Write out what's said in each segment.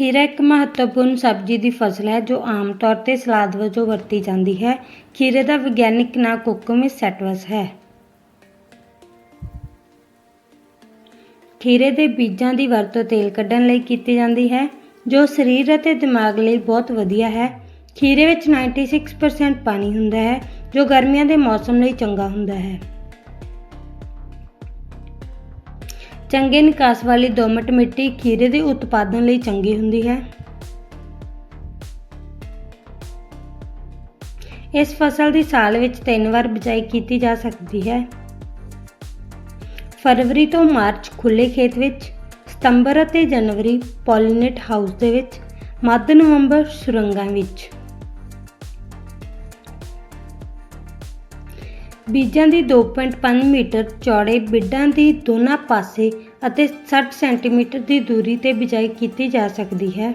ਖੀਰਾ ਇੱਕ ਮਹੱਤਵਪੂਰਨ ਸਬਜ਼ੀ ਦੀ ਫਸਲ ਹੈ, ਜੋ ਆਮ ਤੌਰ ਤੇ ਸਲਾਦ ਵਜੋਂ ਵਰਤੀ ਜਾਂਦੀ ਹੈ। ਖੀਰੇ ਦਾ ਵਿਗਿਆਨਿਕ ਨਾਂ ਕੁਕੁਮਿਸ ਸੈਟਵਸ ਹੈ। ਖੀਰੇ ਦੇ ਬੀਜਾਂ ਦੀ ਵਰਤੋਂ ਤੇਲ ਕੱਢਣ ਲਈ ਕੀਤੀ ਜਾਂਦੀ ਹੈ, ਜੋ ਸਰੀਰ ਅਤੇ ਦਿਮਾਗ ਲਈ ਬਹੁਤ ਵਧੀਆ ਹੈ। ਖੀਰੇ ਵਿੱਚ 96% ਪਾਣੀ ਹੁੰਦਾ ਹੈ, ਜੋ ਗਰਮੀਆਂ ਦੇ ਮੌਸਮ ਲਈ ਚੰਗਾ ਹੁੰਦਾ ਹੈ। ਚੰਗੇ ਨਿਕਾਸ ਵਾਲੀ ਦੋਮਟ ਮਿੱਟੀ ਖੀਰੇ ਦੇ ਉਤਪਾਦਨ ਲਈ ਚੰਗੀ ਹੁੰਦੀ ਹੈ। ਇਸ ਫਸਲ ਦੀ ਸਾਲ ਵਿੱਚ ਤਿੰਨ ਵਾਰ ਬਿਜਾਈ ਕੀਤੀ ਜਾ ਸਕਦੀ ਹੈ। ਫਰਵਰੀ ਤੋਂ ਮਾਰਚ ਖੁੱਲੇ ਖੇਤ ਵਿੱਚ, ਸਤੰਬਰ ਅਤੇ ਜਨਵਰੀ ਪੋਲੀਨੇਟ ਹਾਊਸ ਦੇ ਵਿੱਚ, ਮੱਧ ਨਵੰਬਰ ਸੁਰੰਗਾਂ ਵਿੱਚ। ਬੀਜਾਂ ਦੀ 2.5 ਮੀਟਰ ਚੌੜੇ ਬਿੱਡਾਂ ਦੀ ਦੋਨਾਂ ਪਾਸੇ ਅਤੇ 60 ਸੈਂਟੀਮੀਟਰ ਦੀ ਦੂਰੀ ਤੇ ਬਿਜਾਈ ਕੀਤੀ ਜਾ ਸਕਦੀ ਹੈ।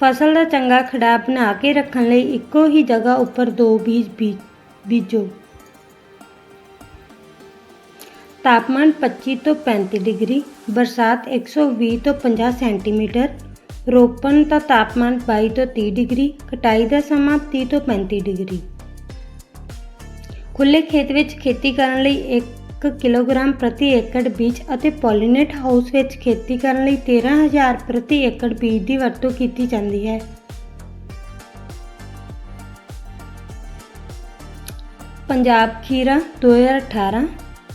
ਫਸਲ ਦਾ ਚੰਗਾ ਖੜਾ ਬਣਾ ਕੇ ਰੱਖਣ ਲਈ ਇੱਕੋ ਹੀ ਜਗ੍ਹਾ ਉੱਪਰ ਦੋ ਬੀਜ ਬੀਜ- ਬੀਜੋ। ਤਾਪਮਾਨ 25 ਤੋਂ 35 ਡਿਗਰੀ, ਬਰਸਾਤ 120 ਤੋਂ 50 ਸੈਂਟੀਮੀਟਰ ਰੋਪਣ ਦਾ ਤਾਪਮਾਨ 22 ਤੋਂ 30 ਡਿਗਰੀ, ਕਟਾਈ ਦਾ ਸਮਾਂ 30 ਤੋਂ 35 ਡਿਗਰੀ। ਖੁੱਲੇ ਖੇਤ ਵਿੱਚ ਖੇਤੀ ਕਰਨ ਲਈ 1 ਕਿਲੋਗ੍ਰਾਮ ਪ੍ਰਤੀ ਏਕੜ ਬੀਜ ਅਤੇ ਪੋਲੀਨੇਟ ਹਾਊਸ ਵਿੱਚ ਖੇਤੀ ਕਰਨ ਲਈ 13000 ਪ੍ਰਤੀ ਏਕੜ ਬੀਜ ਦੀ ਵਰਤੋਂ ਕੀਤੀ ਜਾਂਦੀ ਹੈ। ਪੰਜਾਬ ਖੀਰਾ 2018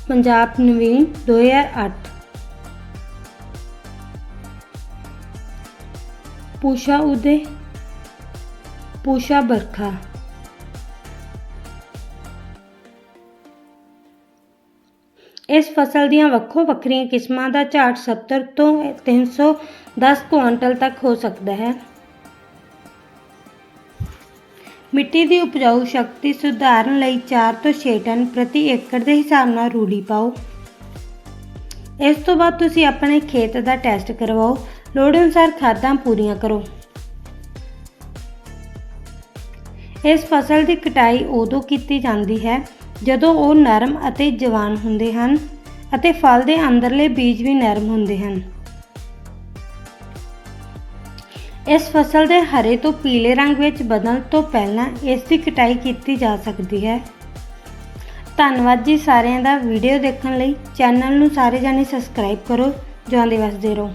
ਪੰਜਾਬ ਨਵੀਨ 2008 ਪੂਸ਼ਾ ਉਦੇ ਪੂਸ਼ਾ ਬਰਖਾ। ਇਸ ਫਸਲ ਦੀਆਂ ਵੱਖੋ ਵੱਖਰੀਆਂ ਕਿਸਮਾਂ ਦਾ ਝਾੜ 70 ਤੋਂ 310 ਕੁਇੰਟਲ ਤੱਕ ਹੋ ਸਕਦਾ ਹੈ। ਮਿੱਟੀ ਦੀ ਉਪਜਾਊ ਸ਼ਕਤੀ ਸੁਧਾਰਨ ਲਈ 4 ਤੋਂ 6 ਟਨ ਪ੍ਰਤੀ ਏਕੜ ਦੇ ਹਿਸਾਬ ਨਾਲ ਰੂੜੀ ਪਾਓ। ਇਸ ਤੋਂ ਬਾਅਦ ਤੁਸੀਂ ਆਪਣੇ ਖੇਤ ਦਾ ਟੈਸਟ ਕਰਵਾਓ। ਲੋੜ ਅਨੁਸਾਰ ਖਾਦਾਂ ਪੂਰੀਆਂ ਕਰੋ। ਇਸ ਫਸਲ ਦੀ ਕਟਾਈ ਉਦੋਂ ਕੀਤੀ ਜਾਂਦੀ ਹੈ ਜਦੋਂ ਉਹ ਨਰਮ ਅਤੇ ਜਵਾਨ ਹੁੰਦੇ ਹਨ ਅਤੇ ਫਲ ਦੇ ਅੰਦਰਲੇ ਬੀਜ ਵੀ ਨਰਮ ਹੁੰਦੇ ਹਨ। ਇਸ ਫਸਲ ਦੇ ਹਰੇ ਤੋਂ ਪੀਲੇ ਰੰਗ ਵਿੱਚ ਬਦਲਣ ਤੋਂ ਪਹਿਲਾਂ ਇਸ ਦੀ ਕਟਾਈ ਕੀਤੀ ਜਾ ਸਕਦੀ ਹੈ। ਧੰਨਵਾਦ ਜੀ ਸਾਰਿਆਂ ਦਾ। ਵੀਡੀਓ ਦੇਖਣ ਲਈ ਚੈਨਲ ਨੂੰ ਸਾਰੇ ਜਾਣੇ ਸਬਸਕ੍ਰਾਈਬ ਕਰੋ। ਜਾਂਦੇ ਵਸਦੇ ਰਹੋ।